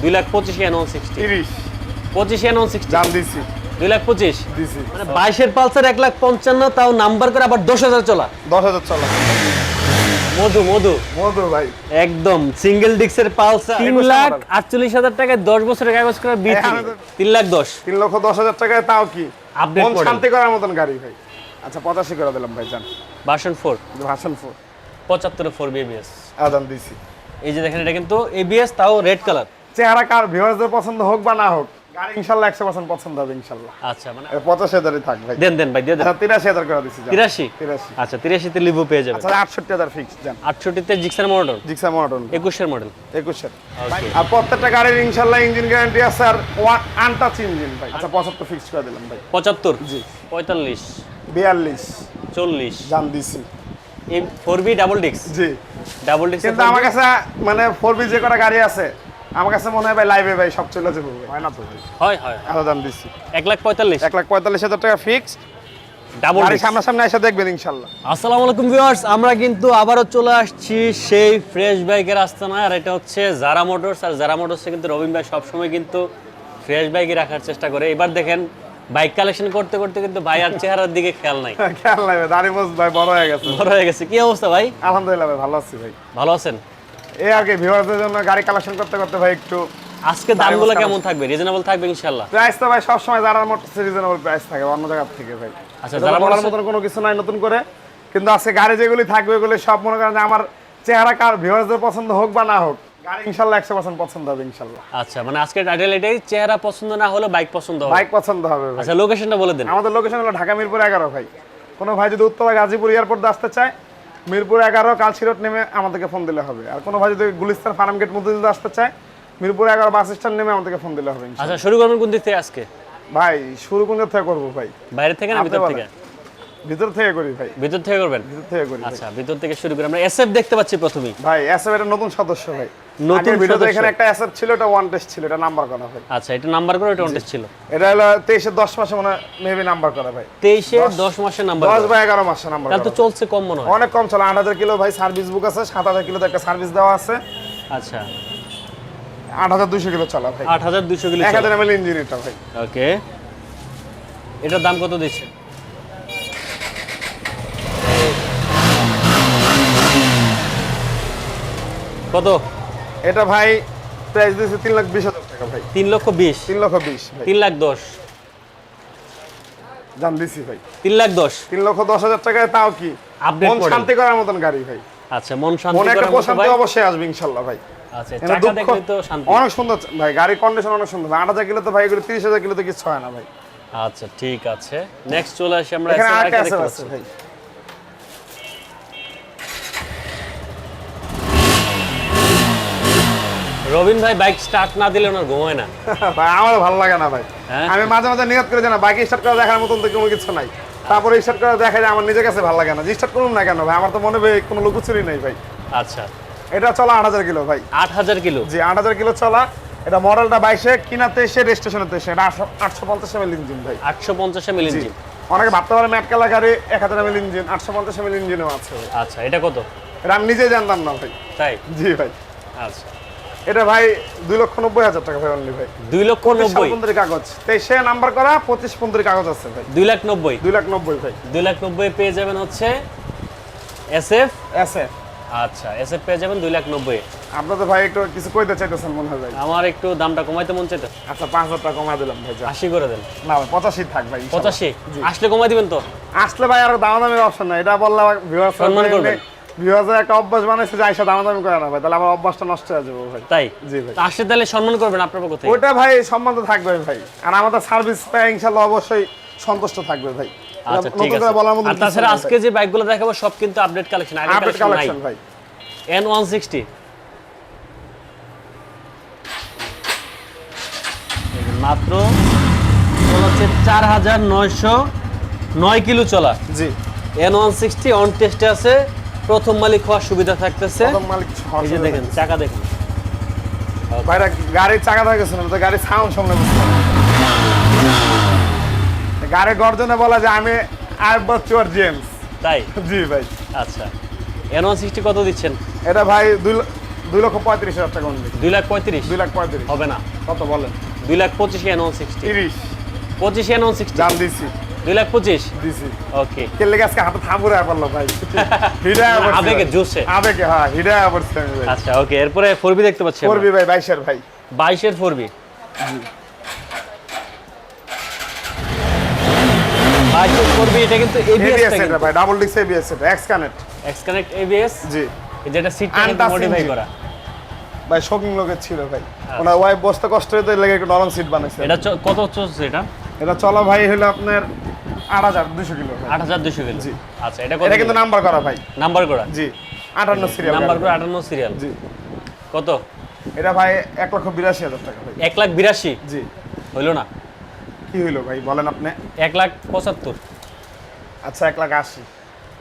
দুই লাখ পঁচিশ one sixty. তিরিশ। পঁচিশ ওয়ান সিক্সটি। দাম দিছি। দুই লাখ পঁচিশ? দিছি। মানে বাইশের পালসার এক লাখ পঞ্চান্ন তাও নাম্বার করে আবার দশ হাজার চলা। দশ হাজার চলা। মধু মধু। মধু ভাই। একদম সিঙ্গেল ডিক্সের পালসার। তিন লাখ আটচল্লিশ হাজার টাকায় দশ বছরের কাগজ করা বিক্রি তিন লাখ দশ। তিন লক্ষ দশ হাজার টাকায় তাও কি? মন শান্তি করার মতন গাড়ি ভাই। আচ্ছা পঁচাশি করে দিলাম ভাই জান। Version four. Version four. পঁচাত্তরে ফোর বিবিএস আদান দিছি। এই যে দেখেন এটা কিন্তু এবিএস তাও রেড কালার চেহারা কার ভিউয়ার্সদের পছন্দ হোক বা না হোক গাড়ি ইনশাল্লাহ একশো পার্সেন্ট পছন্দ হবে ইনশাল্লাহ। আচ্ছা মানে পঁচাশি হাজারই থাক ভাই। দেন দেন ভাই দিয়ে দেন। আচ্ছা তিরাশি হাজার করে জান। তিরাশি? তিরাশি। আচ্ছা তিরাশিতে লিভু পেয়ে যাবেন। আচ্ছা আটষট্টি হাজার ফিক্স জান আটষট্টিতে জিক্সার মডেল জিক্সা মডেল একুশের মডেল একুশের। আর প্রত্যেকটা গাড়ির ইনশাল্লাহ ইঞ্জিন গ্যারান্টি আছে আর আনটাচ ইঞ্জিন ভাই। আচ্ছা পঁচাত্তর ফিক্স করে দিলাম ভাই। পঁচাত্তর? জি। পঁয়তাল্লিশ। বিয়াল্লিশ। চল্লিশ। জান দিছি। এই ফোর বি ডাবল ডিক্স জি। ডাবল ডিক্স কিন্তু আমার কাছে মানে ফোর বি যে কটা গাড়ি আছে আমার কাছে মনে হয় ভাই লাইভে ভাই সব চলে যাব। হয় না তো ভাই? হয় হয় দাম দিচ্ছি। এক লাখ পঁয়তাল্লিশ। এক লাখ পঁয়তাল্লিশ হাজার টাকা ফিক্স ডাবল গাড়ি সামনাসামনি এসে দেখবেন আসসালামু আলাইকুম ভিউয়ার্স আমরা কিন্তু আবারও চলে আসছি সেই ফ্রেশ বাইকের আর এটা হচ্ছে জারা মোটরস আর জারা মোটরসে কিন্তু রবিন ভাই সবসময় কিন্তু ফ্রেশ বাইকই রাখার চেষ্টা করে। এবার দেখেন বাইক কালেকশন করতে করতে কিন্তু ভাই আর চেহারার দিকে খেয়াল নাই। খেয়াল নাই ভাই দাড়ি মোজ ভাই বড় হয়ে গেছে। বড় হয়ে গেছে। কি অবস্থা ভাই? আলহামদুলিল্লাহ ভাই ভালো আছি ভাই। ভালো আছেন? এই আর কি ভিউয়ারদের জন্য গাড়ি কালেকশন করতে করতে ভাই একটু আজকে দামগুলো কেমন থাকবে? রিজনেবল থাকবে ইনশাল্লাহ প্রাইস তো ভাই সবসময় যারা মোটর রিজনেবল প্রাইস থাকে অন্য জায়গা থেকে ভাই। আচ্ছা, যারা বলার মতন কোনো কিছু নাই নতুন করে। কিন্তু আজকে গাড়ি যেগুলি থাকবে ওগুলি সব মনে করেন যে আমার চেহারা কার ভিউয়ারদের পছন্দ হোক বা না হোক গাড়ি পছন্দ হবে আচ্ছা মানে আজকে টাইটেল এটাই চেহারা পছন্দ না হলে বাইক পছন্দ হবে। বাইক পছন্দ হবে আচ্ছা লোকেশনটা বলে দেন। আমাদের লোকেশন হলো ঢাকা মিরপুর এগারো ভাই। কোনো ভাই যদি উত্তরা গাজীপুর এয়ারপোর্ট আসতে চায় মিরপুর এগারো কালচিরট নেমে আমাদেরকে ফোন দিলে হবে। আর কোনো ভাই যদি গুলিস্তান ফার্ম গেট মধ্যে যদি আসতে চায় মিরপুর এগারো বাস স্ট্যান্ড নেমে আমাদেরকে ফোন দিলে হবে আচ্ছা শুরু করবেন কোন দিক থেকে আজকে? ভাই শুরু কোন দিক থেকে করব ভাই? বাইরে থেকে না ভিতর থেকে? ভিতর থেকে করি ভাই। ভিতর থেকে করবেন? ভিতর থেকে করি আচ্ছা ভিতর থেকে শুরু করে আমরা এসএফ দেখতে পাচ্ছি প্রথমেই। ভাই এসএফ এটা নতুন সদস্য ভাই। নতুন ভিডিওতে এখানে একটা এসএফ ছিল এটা ওয়ান টেস্ট ছিল এটা নাম্বার করা ভাই। আচ্ছা এটা নাম্বার করে এটা অনটেস্ট ছিল? এটা হলো তেইশের দশ মাসে মনে মেবি নাম্বার করা ভাই। তেইশে দশ মাসের নাম্বার দশ বা এগারো মাসে নাম্বার তাহলে তো চলছে কম মনে হয়। অনেক কম চলে আট হাজার কিলো ভাই সার্ভিস বুক আছে সাত হাজার কিলোতে একটা সার্ভিস দেওয়া আছে। আচ্ছা। আট হাজার দুশো কিলো চলা ভাই। আট হাজার দুশো কিলো এক হাজার এমএল ইঞ্জিন এটা ভাই। ওকে এটার দাম কত দিচ্ছে? কত? এটা ভাই প্রাইস দিয়েছে তিন লাখ বিশ হাজার টাকা ভাই। তিন লক্ষ বিশ? তিন লক্ষ বিশ তিন লাখ দশ। জান দিছি ভাই। তিন লাখ দশ? তিন লক্ষ দশ হাজার টাকায় তাও কি? মন শান্তি করার মতন গাড়ি ভাই। আচ্ছা মন শান্তি মনে একটা প্রশান্তি অবশ্যই আসবে ইনশাল্লাহ ভাই। আচ্ছা চাকা দেখলে তো শান্তি। অনেক সুন্দর ভাই গাড়ির কন্ডিশন অনেক সুন্দর। আট হাজার কিলো তো ভাই এগুলো তিরিশ হাজার কিলো তো কিছু হয় না ভাই। আচ্ছা ঠিক আছে। নেক্সট চলে আসি আমরা এখানে SR আছে ভাই। রবিন ভাই বাইক স্টার্ট না দিলে ওনার ঘুমায় না। ভাই আমার ভালো লাগে না ভাই। হ্যাঁ? আমি মাঝে মাঝে নিয়ত করে জানা বাইক স্টার্ট করে দেখার মতন তো কোনো কিছু নাই। তারপরে স্টার্ট করে দেখা যায় আমার নিজের কাছে ভালো লাগে না। স্টার্ট করুন না কেন ভাই আমার তো মনে হয় কোনো লুকুচুরি নেই ভাই। আচ্ছা। এটা চলা আট হাজার কিলো ভাই। আট হাজার কিলো? জি আট হাজার কিলো চলা। এটা মডেলটা বাইশে কিনা তেইশে রেজিস্ট্রেশনে তেইশে এটা আটশো পঞ্চাশ এমএল ইঞ্জিন ভাই। আটশো পঞ্চাশ এমএল ইঞ্জিন অনেকে ভাবতে পারে ম্যাট কালা গাড়ি এক হাজার এমএল ইঞ্জিন আটশো পঞ্চাশ এমএল ইঞ্জিনও আছে আচ্ছা এটা কত? এটা আমি নিজেই জানতাম না ভাই। তাই? জি ভাই। আচ্ছা। এটা ভাই দুই লক্ষ নব্বই হাজার টাকা ভাই অনলি ভাই। দুই লক্ষ নব্বই? পনেরো কাগজ। তেইশে নাম্বার করা পঁচিশ পনেরো কাগজ আছে ভাই। দুই লাখ নব্বই? দুই লাখ নব্বই ভাই। দুই লাখ নব্বই পেয়ে যাবেন হচ্ছে এস এফ আছে আচ্ছা এস এফ পেয়ে যাবেন দুই লাখ নব্বই আপনাদের ভাই একটু কিছু কইতে চাইতেছেন মনে হয় ভাই। আমার একটু দামটা কমাইতে মন চাইতে আচ্ছা পাঁচ হাজার টাকা কমাই দিলাম ভাই আশি করে দেন। না ভাই পঁচাশি থাক ভাই পঁচাশি? আসলে কমাই দিবেন তো? আসলে ভাই আর দামাদামির অপশন নাই। এটা বললাম সম্মান করবেন। ভিউয়ার্সের একটা অভ্যাস বানাইছে যে আইসা দামাদামি করে না ভাই তাহলে আমার অভ্যাসটা নষ্ট হয়ে যাবে ভাই। তাই? জি ভাই। আসলে তাহলে সম্মান করবেন আপনার পক্ষ থেকে? ওইটা ভাই সম্মান তো থাকবে ভাই। আর আমাদের সার্ভিস পাই ইনশাল্লাহ অবশ্যই সন্তুষ্ট থাকবে ভাই। আচ্ছা ঠিক আছে। বলার মতো আর তাছাড়া আজকে যে বাইকগুলো দেখাবো সব কিন্তু আপডেট কালেকশন আগে আপডেট কালেকশন ভাই। এন ওয়ান সিক্সটি মাত্র হচ্ছে চার হাজার নয়শো নয় কিলো চলা। জি। এন ওয়ান সিক্সটি অন টেস্টে আছে। প্রথম মালিক হওয়ার সুবিধা থাকতেছে। প্রথম মালিক এই যে দেখেন চাকা দেখেন। ভাইরা গাড়ির চাকা থাকে শুনে তো গাড়ির সাউন্ড বুঝতে পারবেন। গাড়ির গর্জনে বলা যে আমি আই বচ্চুয়ার জেমস। তাই? জি ভাই। আচ্ছা। এন ওয়ান সিক্সটি কত দিচ্ছেন? এটা ভাই দুই দুই লক্ষ পঁয়ত্রিশ হাজার টাকা দুই লাখ পঁয়ত্রিশ? দুই লাখ পঁয়ত্রিশ। হবে না। কত বলেন? দুই লাখ পঁচিশ এন ওয়ান সিক্সটি তিরিশ। পঁচিশ এন ওয়ান সিক্সটি দাম দিছি দুই লাখ পঁচিশ? ওকে কেলে আজকে হাতে থামুরে পারল ভাই। পড়ছে আবেগে জোশে। আবেগে হ্যাঁ পড়ছে আচ্ছা ওকে এরপরে ফোর বি দেখতে পাচ্ছি করবি ভাই বাইশের ভাই। বাইশের ফোর বি বাইশের ফোর বি এটা কিন্তু এবিএস এবিএস এটা ভাই ডাবল ডিক্স এবিএস এটা X connect X connect ABS জি। যেটা মডিফাই। করা। ভাই শোকিং লোকের ছিল ভাই। ওনার ওয়াইফ বসতে কষ্ট হতে লেগে একটু নরম সিট বানাইছে। এটা কত চলছে এটা? এটা চলো ভাই হলো আপনার আট হাজার দুশো কিলো। আট হাজার দুশো কিলো। জি। আচ্ছা এটা এটা কিন্তু নাম্বার করা ভাই। নাম্বার করা? জি আটান্ন সিরিয়াল নাম্বার করে আটান্ন সিরিয়াল জি। কত? এটা ভাই এক লক্ষ বিরাশি হাজার টাকা ভাই। এক লাখ বিরাশি? জি। হইল না? কি হইল ভাই বলেন আপনি। এক লাখ পঁচাত্তর। আচ্ছা এক লাখ আশি।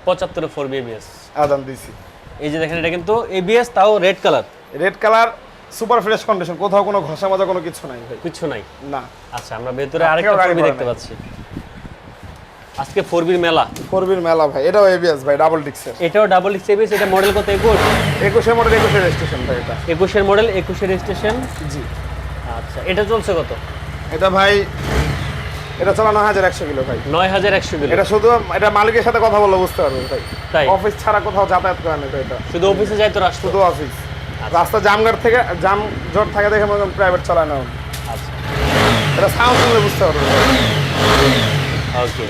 পঁচাত্তরে ফোর আদান দিছি। এই যে দেখেন এটা কিন্তু এবিএস তাও red colour red colour super fresh condition কোথাও কোনো ঘষা মাজা কোনো কিছু নাই ভাই। কিছু নাই? না। আচ্ছা আমরা ভেতরে আরেকটা গাড়ি ফোর বি করা দেখতে পাচ্ছি। আজকে ফোর বির মেলা। ফোরবির মেলা ভাই এটাও এবিএস ভাই ডাবল ডিক্সের এটাও ডাবল এক্স এবিএস এটা মডেল কত একুশ? একুশে মডেল একুশে রেজিস্ট্রেশন ভাই এটা। একুশের মডেল একুশের রেজিস্ট্রেশন জি। আচ্ছা এটা চলছে কত? এটা ভাই এটা চলা নয় হাজার একশো কিলো ভাই। নয় হাজার একশো কিলো। এটা শুধু এটা মালিকের সাথে কথা বললে বুঝতে পারবেন ভাই। তাই? অফিস ছাড়া কোথাও যাতায়াত করে না এটা। শুধু অফিসে যাই তো রাষ্ট্র? শুধু অফিস। রাস্তা জামগার থেকে জাম জট থাকে দেখে মনে প্রাইভেট চালানো আচ্ছা। এটা সাউন্ড শুনলে বুঝতে পারবেন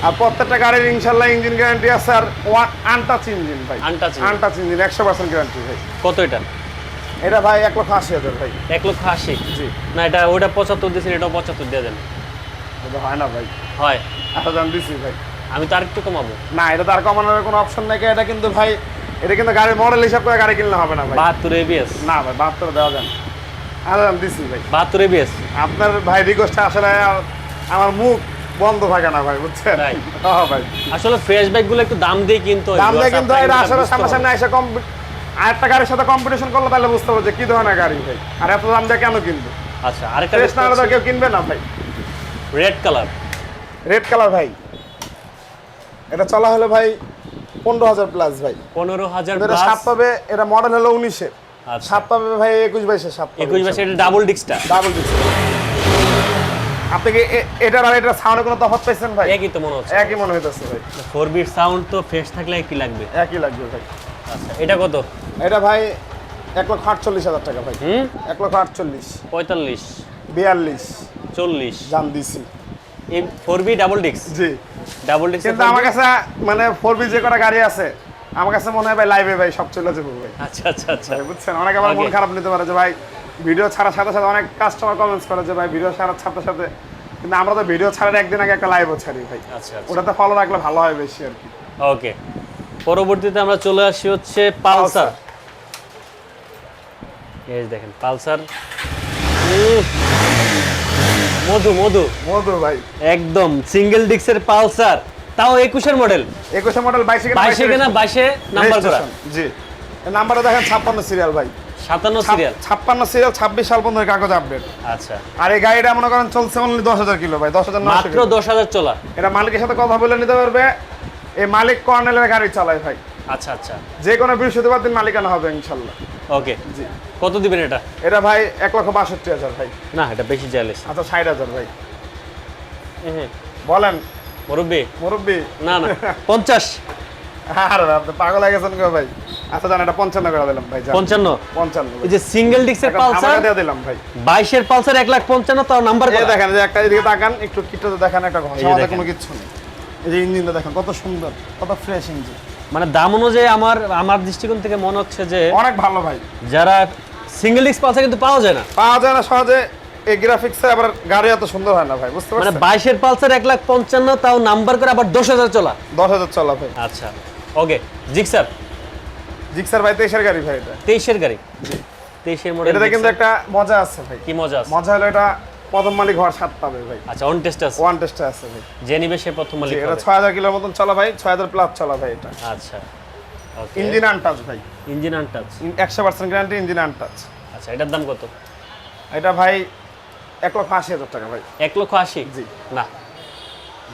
আর প্রত্যেকটা গাড়ির ইনশাল্লাহ ইঞ্জিন গ্যারান্টি আছে আর আনটাচ ইঞ্জিন ভাই। Engine। আনটাচ ইঞ্জিন একশো পার্সেন্ট গ্যারান্টি ভাই। কত এটা? এটা ভাই এক লক্ষ আশি হাজার ভাই। এক লক্ষ আশি? জি। না এটা ওটা পঁচাত্তর দিয়েছেন এটাও পঁচাত্তর দিয়ে দেন। এটা হয় না ভাই। হয়। আচ্ছা জান দিছি ভাই। আমি তো আরেকটু কমাবো। না এটা তার কমানোর কোনো অপশন নাই এটা কিন্তু ভাই এটা কিন্তু গাড়ির মডেল হিসাব করে গাড়ি কিনলে হবে না ভাই। বাহাত্তর এবিএস না ভাই বাহাত্তর দেওয়া যান আচ্ছা জান দিছি ভাই। বাহাত্তর এবিএস আপনার ভাই রিকোয়েস্টটা আসলে আমার মুখ বন্ধ থাকে না ভাই বুঝছেন? হ্যাঁ ভাই। আসলে ফ্রেশ বাইকগুলো একটু দাম দিয়ে কিনতে দাম দিয়ে কিন্তু এটা আসলে সামনাসামনি এসে কম আরেকটা গাড়ির সাথে কম্পিটিশন করলে তাহলে বুঝতে পারব যে কি ধরনের গাড়ি ভাই। আর এত দাম দিয়ে কেন কিনবো? আচ্ছা আরেকটা ফ্রেশ না হলে কেউ কিনবে না ভাই। রেড কালার রেড কালার ভাই। এটা চলা হলো ভাই পনেরো হাজার প্লাস ভাই। পনেরো হাজার সাত পাবে এটা মডেল হলো উনিশের আচ্ছা। সাত পাবে ভাই একুশ বাইশের সাত একুশ বছর এটা ডাবল ডিক্সটা ডাবল দিচ্ছে আপনি কি এ- এটার আর এটার সাউন্ডে কোনো তফাৎ পাইছেন ভাই? একই তো মনে হচ্ছে। একই মনে হইতেছে ভাই। বিট সাউন্ড তো ফ্রেশ থাকলে কি লাগবে। একই লাগবে ভাই। আচ্ছা এটা কত? এটা ভাই এক লক্ষ আটচল্লিশ হাজার টাকা ভাই। হুম? এক লক্ষ আটচল্লিশ। পঁয়তাল্লিশ। বিয়াল্লিশ। চল্লিশ। জান দিছি। এই ফোর বি ডাবল ডিক্স জি। ডাবল ডিক্স কিন্তু আমার কাছে মানে ফোর বি যে কটা গাড়ি আছে আমার কাছে মনে হয় ভাই লাইভে ভাই সব চলে যাব ভাই। আচ্ছা আচ্ছা আচ্ছা। বুঝছেন? অনেকে আবার মন খারাপ নিতে পারে যে ভাই ভিডিও ছাড়ার সাথে সাথে অনেক কাস্টমার কমেন্টস করে যে ভাই ভিডিও ছাড়ার সাথে সাথে কিন্তু আমরা তো ভিডিও ছাড়ার একদিন আগে একটা লাইভও ছাড়ি ভাই। আচ্ছা আচ্ছা। ওটাতে ফলো রাখলে ভালো হয় বেশি আর কি। ওকে পরবর্তীতে আমরা চলে আসি হচ্ছে পালসার। এই দেখেন পালসার। মধু মধু। মধু ভাই। একদম সিঙ্গেল ডিক্সের পালসার। তাও একুশের মডেল একুশে মডেল বাইশে বাইশে কেনা বাইশে নাম্বার করা। জি। নাম্বারটা দেখেন ছাপ্পান্ন সিরিয়াল ভাই। সাতান্ন সিরিয়াল ছাপ্পান্ন সিরিয়াল ছাব্বিশ সাল পর্যন্ত কাগজ আপডেট আচ্ছা। আর এই গাড়িটা মনে করেন চলছে অনলি দশ হাজার কিলো ভাই দশ হাজার মাত্র দশ হাজার চলা। এটা মালিকের সাথে কথা বলে নিতে পারবে। এই মালিক কর্নেলের গাড়ি চালায় ভাই। আচ্ছা আচ্ছা। যে কোনো বৃহস্পতিবার দিন মালিকানা হবে ইনশাল্লাহ। ওকে জি। কত দিবেন এটা? এটা ভাই এক লক্ষ বাষট্টি হাজার ভাই। না এটা বেশি চাইলে আচ্ছা ষাট হাজার ভাই। বলেন। মুরব্বী? মুরব্বী। না না। পঞ্চাশ। আর আপনি পাগল হয়ে গেছেন ভাই। আচ্ছা জান এটা পঞ্চান্ন করে দিলাম ভাই যান। পঞ্চান্ন? পঞ্চান্ন ভাই। এই যে সিঙ্গেল ডিক্সের পালসার দিয়ে দিলাম ভাই। বাইশের পালসার এক লাখ পঞ্চান্ন তাও নাম্বার এই দেখেন যে একটা এদিকে তাকান একটু কিটটা দেখেন একটা ঘষা। কোনো কিচ্ছু নেই। এই যে ইঞ্জিনটা দেখেন কত সুন্দর কত ফ্রেশ ইঞ্জিন মানে দাম অনুযায়ী আমার আমার দৃষ্টিকোণ থেকে মনে হচ্ছে যে অনেক ভালো ভাই। যারা সিঙ্গেল ডিক্স পালসার কিন্তু পাওয়া যায় না। পাওয়া যায় না সহজে এই গ্রাফিক্সে আবার গাড়ি এত সুন্দর হয় না ভাই বুঝতে মানে পারছেন? বাইশের পালসার এক লাখ পঞ্চান্ন তাও নাম্বার করে আবার দশ হাজার চলা। দশ হাজার চলা ভাই। আচ্ছা ওকে জিক্সার। জিক্সার ভাই তেইশের গাড়ি ভাই এটা। তেইশের গাড়ি। তেইশের মডেল এটাতে কিন্তু একটা মজা আছে ভাই। কি মজা আছে? মজা হলো এটা প্রথম মালিক হওয়ার স্বাদ পাবে ভাই। আচ্ছা অন টেস্ট আছে। ওয়ান টেস্টে আছে ভাই। যে নিবে সে প্রথম মালিক এটা। ছয় হাজার কিলোর মতন চলা ভাই ছয় হাজার প্লাস চলা ভাই এটা। আচ্ছা ইঞ্জিন আনটাচ ভাই। ইঞ্জিন আনটাচ একশো পার্সেন্ট গ্যারান্টি ইঞ্জিন আনটাচ আচ্ছা এটার দাম কত? এটা ভাই এক লক্ষ আশি হাজার টাকা ভাই। এক লক্ষ আশি? জি। না।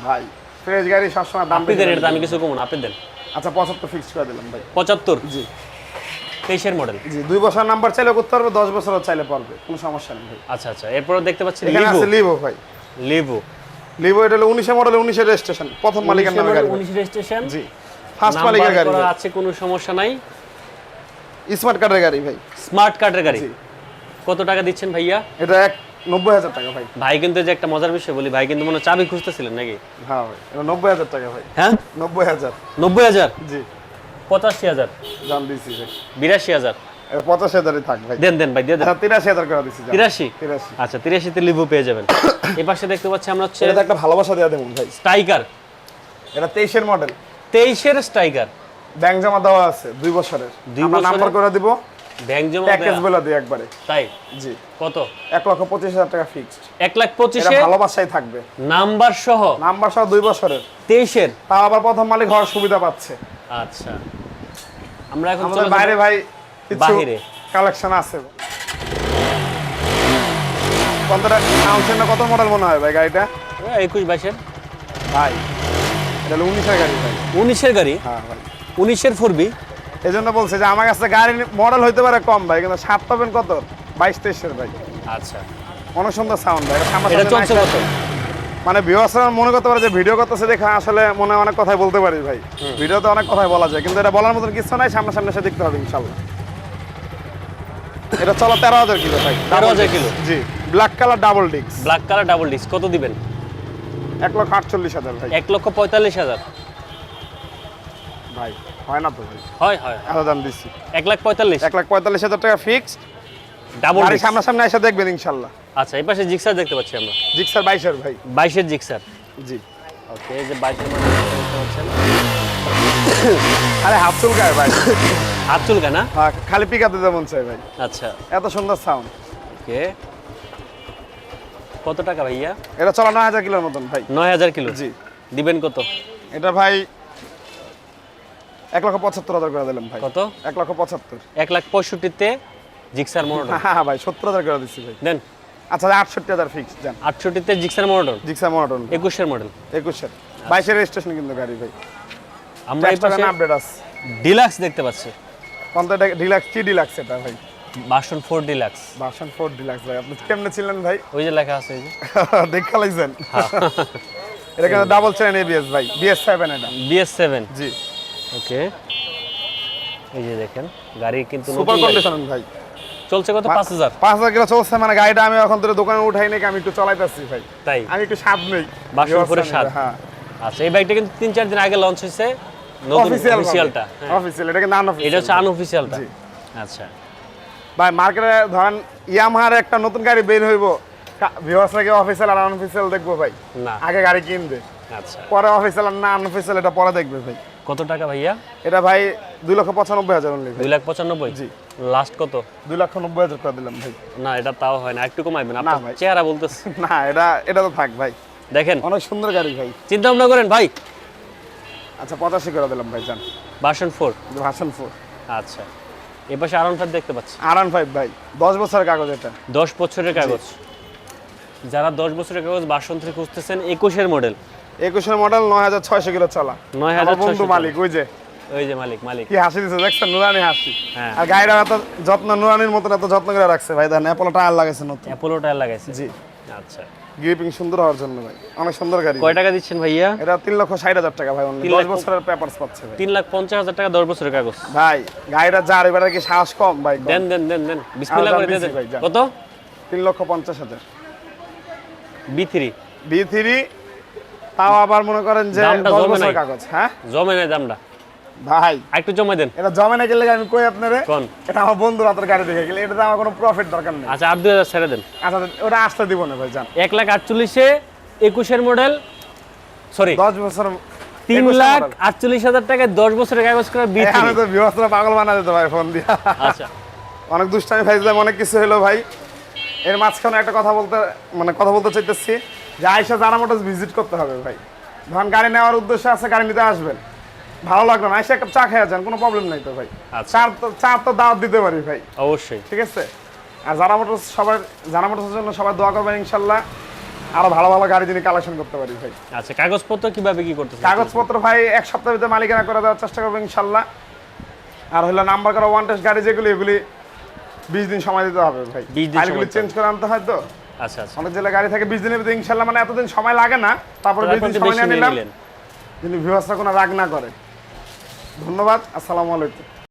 ভাই ফ্রেশ গাড়ি সবসময় দাম আপনি দেন। এটা আমি কিছু কমন আপনি দেন আচ্ছা পঁচাত্তর ফিক্স করে দিলাম ভাই। পঁচাত্তর? জি। তেইশের মডেল জি দুই বছর নাম্বার চাইলে করতে পারবে দশ বছরও চাইলে পারবে কোনো সমস্যা নেই ভাই। আচ্ছা আচ্ছা এরপরে দেখতে পাচ্ছি এখানে আছে লিভো ভাই। লিভো লিভো এটা হলো উনিশে মডেল উনিশের রেজিস্ট্রেশন প্রথম মালিকের নামে গাড়ি। উনিশ রেজিস্ট্রেশন জি ফার্স্ট মালিকের গাড়ি। আছে কোনো সমস্যা নাই। স্মার্ট কার্ডের গাড়ি ভাই। স্মার্ট কার্ডের গাড়ি। কত টাকা দিচ্ছেন ভাইয়া? এটা এক নব্বই হাজার টাকা ভাই। ভাই কিন্তু যে একটা মজার বিষয় বলি ভাই কিন্তু মনে চাবি খুঁজতেছিলেন নাকি? হ্যাঁ ভাই এটা নব্বই হাজার টাকা ভাই। হ্যাঁ? নব্বই হাজার। নব্বই হাজার? জি। পঁচাশি হাজার। দিছি ভাই। বিরাশি হাজার? পঁচাশি হাজারই থাক ভাই। দেন দেন ভাই দিয়ে দেন। তিরাশি হাজার করে দিছি তিরাশি? তিরাশি। আচ্ছা তিরাশিতে লিভো পেয়ে যাবেন। পাশে দেখতে পাচ্ছি আমরা হচ্ছে এটা একটা ভালোবাসা দেওয়া দেবো ভাই। স্ট্রাইকার এটা তেইশের মডেল। তেইশের স্ট্রাইকার ব্যাংক জমা দেওয়া আছে দুই বছরের। দুই? নাম্বার করে দিব। ব্যাংক জমা প্যাকেজ। বলে দিই একবারে। তাই? জি। কত? এক লক্ষ পঁচিশ হাজার টাকা ফিক্সড এক লাখ এটা পঁচিশে ভালোবাসাই থাকবে। নাম্বার সহ? নাম্বার সহ দুই বছরের। তেইশের? তাও আবার প্রথম মালিক হওয়ার সুবিধা পাচ্ছে। আচ্ছা। আমরা এখন আমাদের বাইরে ভাই বাহিরে। কালেকশন আছে। কতটা সাউন্ড কত মডেল মনে হয় ভাই গাড়িটা? ওই একুশ বাইশের। ভাই এটা হলো উনিশের গাড়ি ভাই। গাড়ি? হ্যাঁ ভাই। উনিশের ফোর বি? এই জন্য বলছে যে আমার কাছে গাড়ি মডেল হইতে পারে কম ভাই কিন্তু সাত পাবেন কত? বাইশ তেইশের ভাই। আচ্ছা। অনেক সুন্দর সাউন্ড ভাই এটা এটা চলছে কত? মানে ভিউয়ার্সরা মনে করতে পারে যে ভিডিও করতেছে দেখে আসলে মনে অনেক কথাই বলতে পারি ভাই। ভিডিওতে অনেক কথাই বলা যায় কিন্তু এটা বলার মতন কিছু নাই সামনাসামনি এসে দেখতে হবে ইনশাল্লাহ। এটা চলো তেরো হাজার কিলো ভাই। 13,000 কিলো। জি ব্ল্যাক কালার ডাবল ডিক্স ব্ল্যাক কালার ডাবল ডিস্ক কত দিবেন? এক লক্ষ আটচল্লিশ হাজার ভাই। এক লক্ষ পঁয়তাল্লিশ হাজার। ভাই। হয় না তো ভাই? হয় হয়। এত দাম দিচ্ছি। এক লাখ পঁয়তাল্লিশ? এক লাখ পঁয়তাল্লিশ হাজার টাকা ফিক্সড ডাবল গাড়ি সামনাসামনি এসে দেখবেন ইনশাল্লাহ। আচ্ছা এই পাশে জিক্সার দেখতে পাচ্ছি আমরা। জিক্সার বাইশের ভাই। বাইশের জিক্সার জি। ওকে এই যে বাইশের মধ্যে দেখতে পাচ্ছেন। আরে হাফ চুলকায় ভাই। হাত চুলকা না? হ্যাঁ, খালি পিকাতে যেমন চাই ভাই। আচ্ছা। এত সুন্দর সাউন্ড ওকে। কত টাকা ভাইয়া? এটা চলা নয় হাজার কিলোর মতন ভাই। নয় হাজার কিলো। জি। দিবেন কত? এটা ভাই এক লক্ষ পঁচাত্তর হাজার করে দিলাম ভাই। কত? এক লক্ষ পঁচাত্তর। এক লাখ পঁয়ষট্টিতে জিক্সার মোটর হ্যাঁ ভাই সত্তর হাজার করে দিচ্ছি ভাই। দেন। আচ্ছা আটষট্টি হাজার ফিক্স যান আটষট্টিতে জিক্সার মোটর জিক্সা মনোটন একুশের মডেল। একুশের। বাইশের রেজিস্ট্রেশন কিন্তু গাড়ি ভাই। আমরা এই পাশে আপডেট আছে। ডিলাক্স দেখতে পাচ্ছি। পঞ্চাশ ডিলাক্স কি ডিলাক্স এটা ভাই? Version four deluxe. Version four deluxe ভাই। আপনি কেমনে ছিলেন ভাই? ওই যে লেখা আছে এই যে। দেখা লাগছেন এটা কিন্তু ডাবল চেন এবিএস ভাই। বিএস সেভেন এটা। বিএস সেভেন জি। ওকে। এই যে দেখেন গাড়ি কিন্তু সুপার কন্ডিশন ভাই। চলছে কত? পাঁচ হাজার। পাঁচ হাজার কিলো চলছে মানে গাড়িটা আমি এখন তোর দোকানে উঠাই নাকি আমি একটু চলাইতেছি ভাই। তাই? আমি একটু স্বাদ নেই। বাসন করে স্বাদ। হ্যাঁ। আচ্ছা এই বাইকটা কিন্তু তিন চার দিন আগে লঞ্চ হয়েছে নতুন অফিসিয়ালটা অফিসিয়াল এটা কিন্তু আনঅফিসিয়াল এটা হচ্ছে আনঅফিসিয়ালটা। আচ্ছা। ভাই মার্কেটে ধরেন ইয়ামাহার একটা নতুন গাড়ি বের হইব। ভিউয়ার্সরা কি অফিসিয়াল আর আনঅফিসিয়াল দেখব ভাই? না। আগে গাড়ি কিনবে। আচ্ছা। পরে অফিসিয়াল আর না আনঅফিসিয়াল এটা পরে দেখবে ভাই। কত টাকা ভাইয়া? এটা ভাই দুই লক্ষ পঁচানব্বই হাজার অনলি দুই লাখ পঁচানব্বই? জি। লাস্ট কত? দুই লক্ষ নব্বই হাজার করে দিলাম ভাই। না এটা তাও হয় না। একটু কমাইবেন না ভাই। চেহারা বলতেছে। না এটা এটা তো থাক ভাই। দেখেন। অনেক সুন্দর গাড়ি ভাই। চিন্তা ভাবনা করেন ভাই। আচ্ছা পঁচাশি করে দিলাম ভাই যান। বাসন ফোর ভার্সন ফোর আচ্ছা। এ পাশে আরন ফাইভ দেখতে পাচ্ছি। আর ফাইভ ভাই। দশ বছরের কাগজ এটা। দশ বছরের কাগজ। যারা দশ বছরের কাগজ বাসন থেকে খুঁজতেছেন একুশের মডেল একুশের মডেল নয় হাজার ছয়শো কিলো চলা। 9,600 আমার বন্ধু মালিক ওই যে। ওই যে মালিক মালিক। কি হাসি দেখছেন? নুরানি হাসি। হ্যাঁ। আর গাড়িটা এত যত্ন নুরানির মতন এত যত্ন করে রাখছে। ভাই দেখেন অ্যাপল টায়ার লাগাইছে নতুন। অ্যাপোলো টায়ার লাগাইছে। জি। আচ্ছা। গ্রিপিং সুন্দর হওয়ার জন্য ভাই। অনেক সুন্দর গাড়ি। কয় টাকা দিচ্ছেন ভাইয়া? এটা তিন লক্ষ ষাট হাজার টাকা ভাই অনলি দশ বছরের পেপারস পাচ্ছে ভাই। তিন লাখ পঞ্চাশ হাজার টাকা দশ বছরের কাগজ। ভাই গাড়িটা যার এবারে কি সাহস কম ভাই? দেন দেন দেন দেন। বিসমিল্লাহ করে দেন। কত? তিন লক্ষ পঞ্চাশ হাজার। B three. বি থ্রি তাও আবার মনে করেন যে নাই। কাগজ হ্যাঁ? জমে নেয় দামটা। ভাই একটু জমে দেন। এটা জমে না গেলে আমি কই আপনারে? কোন? এটা আমার বন্ধু রাতের গাড়ি দেখে গেলে এটাতে আমার কোনো প্রফিট দরকার নেই। আচ্ছা আর ছেড়ে দেন। আচ্ছা ওটা আসতে দিব না ভাই জান লাখ একুশের মডেল সরি দশ বছর তিন লাখ model। আটচল্লিশ হাজার টাকায় দশ বছরের কাগজ করা এখানে তো পাগল বানা দিতে ভাই ফোন দিয়া। আচ্ছা। অনেক দুষ্টামি ফাইজলাম অনেক কিছু হলো ভাই। এর মাঝখানে একটা কথা বলতে মানে কথা বলতে চাইতেছি। যে আইসা জানা মোটরস ভিজিট করতে হবে ভাই। ধরেন গাড়ি নেওয়ার উদ্দেশ্য আছে গাড়ি নিতে আসবেন। ভালো লাগল না আইসা একটা চা খেয়ে যান কোনো প্রবলেম নাই তো ভাই। আচ্ছা। চার তো চার তো দাওয়াত দিতে পারি ভাই। অবশ্যই। ঠিক আছে? আর জানা মোটরস সবার জানা মোটরসের জন্য সবাই দোয়া করবেন ইনশাল্লাহ। আরও ভালো ভালো গাড়ি যিনি কালেকশন করতে পারি ভাই। আচ্ছা কাগজপত্র কীভাবে কি করতেছেন? কাগজপত্র ভাই এক সপ্তাহের ভিতরে মালিকানা করে দেওয়ার চেষ্টা করব ইনশাল্লাহ। আর হলো নাম্বার করা ওয়ান টেস্ট গাড়ি যেগুলি এগুলি বিশ দিন সময় দিতে হবে ভাই। 20 দিন চেঞ্জ করে আনতে হয় তো। আচ্ছা আচ্ছা। অনেক জেলা গাড়ি থাকে বিশ দিনের ভিতরে ইনশাল্লাহ মানে এতদিন সময় লাগে না তারপরে বিশ এখন দিন সময় নিয়ে নিয়ে নিলাম। কিন্তু ভিউয়ার্সরা কোনো রাগ না করে। ধন্যবাদ আসসালামু আলাইকুম।